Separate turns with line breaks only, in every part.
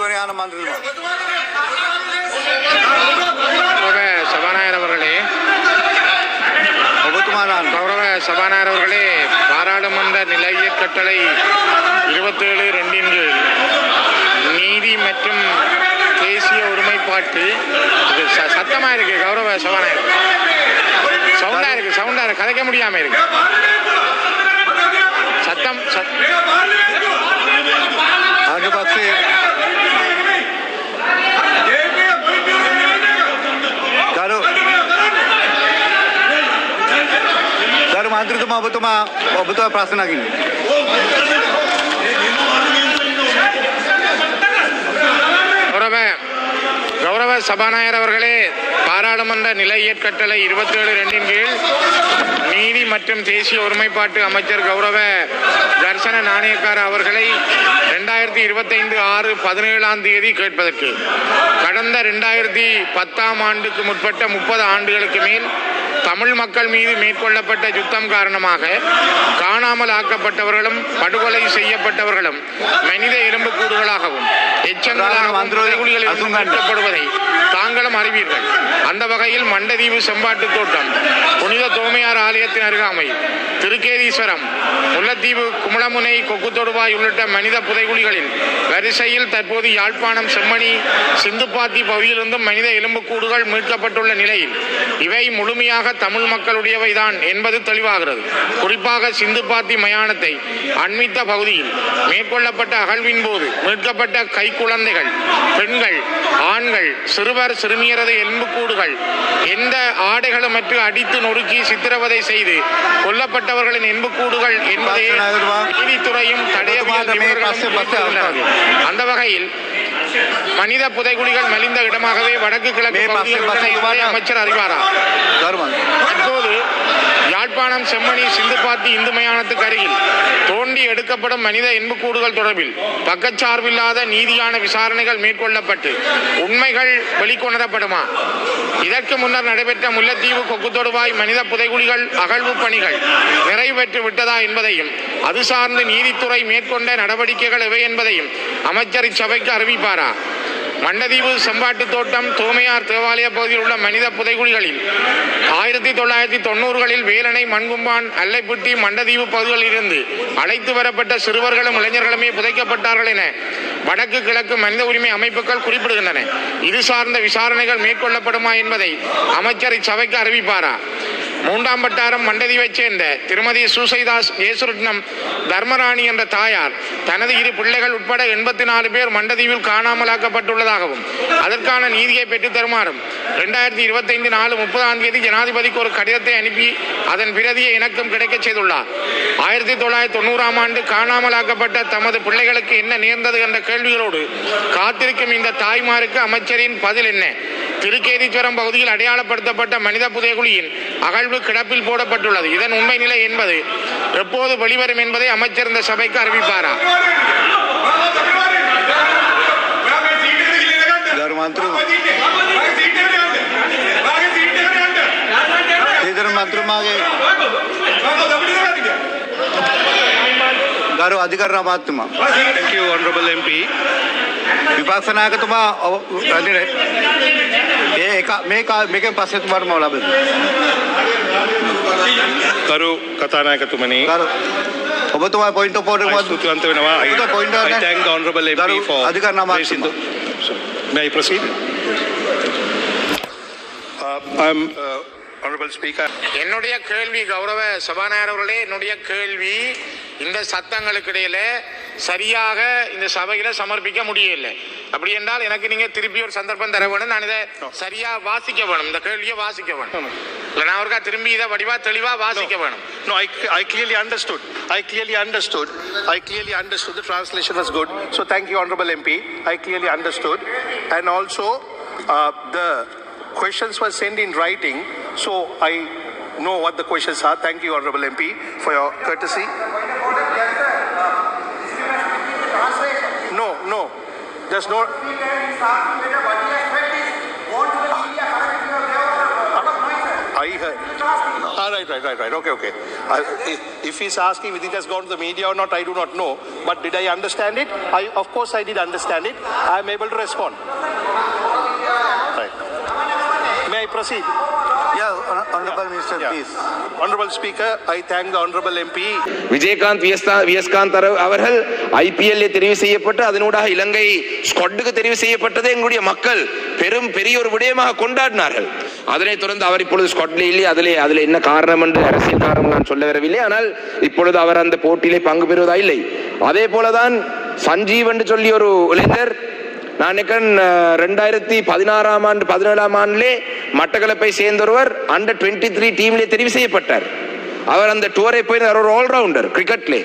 இதுவரை
ஆனம் சபாநாயகர் அவர்களே கௌரவ சபாநாயகர் அவர்களே பாராளுமன்ற நிலைய கட்டளை இருபத்தேழு ரெண்டின் நீதி மற்றும் தேசிய ஒருமைப்பாட்டு சத்தமா இருக்கு கௌரவ சபாநாயகர். சவுண்டா இருக்கு சவுண்டா இருக்கு கதைக்க முடியாம இருக்கு. சத்தம் சத்
அதுக்கு માતૃત્વ બાબતોમાં બાબતો પ્રાર્થના
கௌரவ சபாநாயகர் அவர்களே பாராளுமன்ற நிலை ஏற்கட்டளை இருபத்தி ஏழு ரெண்டின் கீழ் நீதி மற்றும் தேசிய ஒருமைப்பாட்டு அமைச்சர் கௌரவ தர்சன நாணயக்கார் அவர்களை ரெண்டாயிரத்தி இருபத்தைந்து ஆறு பதினேழாம் தேதி கேட்பதற்கு. கடந்த ரெண்டாயிரத்தி பத்தாம் ஆண்டுக்கு முற்பட்ட முப்பது ஆண்டுகளுக்கு மேல் தமிழ் மக்கள் மீது மேற்கொள்ளப்பட்ட யுத்தம் காரணமாக காணாமல் ஆக்கப்பட்டவர்களும் படுகொலை செய்யப்பட்டவர்களும் மனித எலும்புக்கூடுகளாகவும் எச்சங்களாகவும் மீட்கப்படுவதை தாங்களும் அறிவீர்கள். அந்த வகையில் மண்டதீவு செம்பாட்டு தோட்டம் புனித தோமையார் ஆலயத்தின் அருகாமை திருக்கேதீஸ்வரம் முல்லைத்தீவு குமளமுனை கொக்குத்தொடுவாய் உள்ளிட்ட மனித புதைகுழிகளில் வரிசையில் தற்போது யாழ்ப்பாணம் செம்மணி சிந்துப்பாத்தி பகுதியிலிருந்தும் மனித எலும்புக்கூடுகள் மீட்கப்பட்டுள்ள நிலையில் இவை முழுமையாக தமிழ் மக்களுடையவை தான் என்பது தெளிவாகிறது. குறிப்பாக சிந்து பாத்தி மயானத்தை அண்மித்த பகுதியில் மேற்கொள்ளப்பட்ட அகழ்வின் போது மீட்கப்பட்ட கைக்குழந்தைகள் பெண்கள் ஆண்கள் சிறுவர் சிறுமியரது எலும்புக்கூடுகள் எந்த ஆடைகளும் மற்ற அடித்து நொறுக்கி சித்திரவதை செய்து கொல்லப்பட்டவர்களின் எலும்புக்கூடுகள் என்பதை நீதித்துறையும் தடையவியல் அந்த வகையில் மனித புதைகுழிகள் மலிந்த இடமாகவே வடக்கு கிழக்கு அமைச்சர் அறிவாரா? யாழ்ப்பாணம் செம்மணி சிந்துப்பாத்தி இந்து மயானத்துக்கு அருகில் தோண்டி எடுக்கப்படும் மனித எண்புக்கூடுகள் தொடர்பில் பக்கச்சார்பில்லாத நீதியான விசாரணைகள் மேற்கொள்ளப்பட்டு உண்மைகள் வெளிக்கொணரப்படுமா? இதற்கு முன்னர் நடைபெற்ற முல்லைத்தீவு கொக்குத்தொடுவாய் மனித புதைகுழிகள் அகழ்வு பணிகள் நிறைவேற்று விட்டதா என்பதையும் அது சார்ந்து நீதித்துறை மேற்கொண்ட நடவடிக்கைகள் எவை என்பதையும் அமைச்சர் இச்சபைக்கு அறிவிப்பாரா? மண்டதீவு செம்பாட்டு தோட்டம் தோமையார் தேவாலய பகுதியில் உள்ள மனித புதைகுழிகளில். ஆயிரத்தி தொள்ளாயிரத்தி தொண்ணூறுகளில் வேலனை மண்கும்பான் அல்லைப்பட்டி மண்டதீவு பகுதிகளில் இருந்து அழைத்து வரப்பட்ட சிறுவர்களும் இளைஞர்களுமே புதைக்கப்பட்டார்கள் என வடக்கு கிழக்கு மனித உரிமை அமைப்புகள் குறிப்பிடுகின்றன. இது சார்ந்த விசாரணைகள் மேற்கொள்ளப்படுமா என்பதை அமைச்சர் இச்சபைக்கு அறிவிப்பாரா? மூன்றாம் வட்டாரம் மண்டதீவைச் சேர்ந்த திருமதி சூசைதாஸ் ஏசுரட்னம் தர்மராணி என்ற தாயார் தனது இரு பிள்ளைகள் உட்பட எண்பத்தி நாலு பேர் மண்டதீவில் காணாமலாக்கப்பட்டுள்ளதாகவும் அதற்கான நீதியை பெற்றுத் தருமாறும் இரண்டாயிரத்தி இருபத்தைந்து நாலு முப்பதாம் தேதி ஜனாதிபதிக்கு ஒரு கடிதத்தை அனுப்பி அதன் பிரதியை இணக்கம் கிடைக்கச் செய்துள்ளார். ஆயிரத்தி தொள்ளாயிரத்தி தொண்ணூறாம் ஆண்டு காணாமலாக்கப்பட்ட தமது பிள்ளைகளுக்கு என்ன நேர்ந்தது என்ற கேள்விகளோடு காத்திருக்கும் இந்த தாய்மாருக்கு அமைச்சரின் பதில் என்ன? திருக்கேதீஸ்வரம் பகுதியில் அடையாளப்படுத்தப்பட்ட மனித புதைகுழியின் அகழ்வு கிடப்பில் போடப்பட்டுள்ளது. இதன் உண்மை நிலை என்பது எப்போது வெளிவரும் என்பதை அமைச்சர் இந்த சபைக்கு அறிவிப்பாரா?
मंत्रों ගරු අධිකරණ අමාත්‍යතුමා.
Thank you, Honorable MP.
විපක්ෂ නායකතුමා ඔව- රනිල් ඒ එක මේ කා- මේකෙන් පස්සේ තුමාට මම ලබන.
කරු කතානායකතුමනි
ගරු ඔබතුමා පොයින්ට් ඔෆ් ඕඩර් එකක්
ස්තුතිවන්ත වෙනවා I
ඔබතුමා point
I
එකක්
thank the Honorable MP
ගරු
for
අධිකරණ
raising the-
අමාත්‍යතුමා.
May I proceed? Uh, I'm, uh, Honorable Speaker,
என்னுடைய கேள்வி கௌரவ சபாநாயகர் அவர்களே என்னுடைய கேள்வி இந்த சத்தங்களுக்கு இடையில சரியாக இந்த சபையில சமர்ப்பிக்க முடியல அப்படி என்றால் எனக்கு நீங்க திருப்பி ஒரு சந்தர்ப்பம் தர வேணும் நான் இதை சரியா வாசிக்க வேணும் இந்த கேள்வியை வாசிக்க வேணும் இல்ல நான் ஒருக்கா திரும்பி இதை வடிவா தெளிவா வாசிக்க வேணும்
no, I, I clearly understood. I clearly understood. I clearly understood. The translation was good. So thank you, Honorable MP. I clearly understood. And also, uh, the questions were sent in writing. So I know what the questions are. Thank you, Honorable MP, for your courtesy. No, no. There's no. I heard. Ah, right, right, right, right. Okay, okay. If, if he's asking whether it has gone to the media or not, I do not know. But did I understand it? I, of course, I did understand it. I am able to respond. Right. Proceed?
Yeah, honorable minister,
Yeah.
please.
Honorable Speaker, I thank the Honorable MP
Vijayakanth Viyaskanth அவர்கள் ஐபிஎல்ல தெரிவு செய்யப்பட்டு அதனூடாக இலங்கை ஸ்குவாடுக்கு தெரிவு செய்யப்பட்டதை எங்களுடைய மக்கள் பெரும் பெரிய ஒரு விடயமாக கொண்டாடினார்கள் அதனைத் தொடர்ந்து அவர் இப்பொழுது ஸ்குவாட்ல இல்லை அதிலே அதில் என்ன காரணம் என்று அரசியல் காரணம் நான் சொல்ல வரவில்லை ஆனால் இப்பொழுது அவர் அந்த போட்டியிலே பங்கு பெறுவதா இல்லை அதே போலதான் சஞ்சீவ் என்று சொல்லி ஒரு இளைஞர் நான் ரெண்டாயிரத்தி பதினாறாம் ஆண்டு பதினேழாம் ஆண்டிலே மட்டக்களப்பை சேர்ந்தொருவர் அண்டர் டுவெண்ட்டி த்ரீ டீம்லேயே தெரிவு செய்யப்பட்டார். அவர் அந்த டூரை போய் அவர் ஒரு ஆல்ரவுண்டர் கிரிக்கெட்லே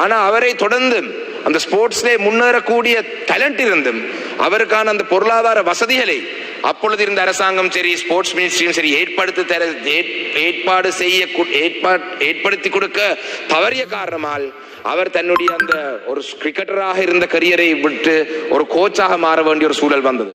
ஆனால் அவரை தொடர்ந்து அந்த ஸ்போர்ட்ஸ்லே முன்னேறக்கூடிய டேலண்ட் இருந்தும் அவருக்கான அந்த பொருளாதார வசதிகளை அப்பொழுது இருந்த அரசாங்கம் சரி ஸ்போர்ட்ஸ் மினிஸ்ட்ரியும் சரி ஏற்படுத்தி தர ஏற்பாடு செய்ய ஏற்படுத்தி கொடுக்க தவறிய காரணமால் அவர் தன்னுடைய அந்த ஒரு கிரிக்கெட்டராக இருந்த கரியரை விட்டு ஒரு கோச்சாக மாற வேண்டிய ஒரு சூழல் வந்தது.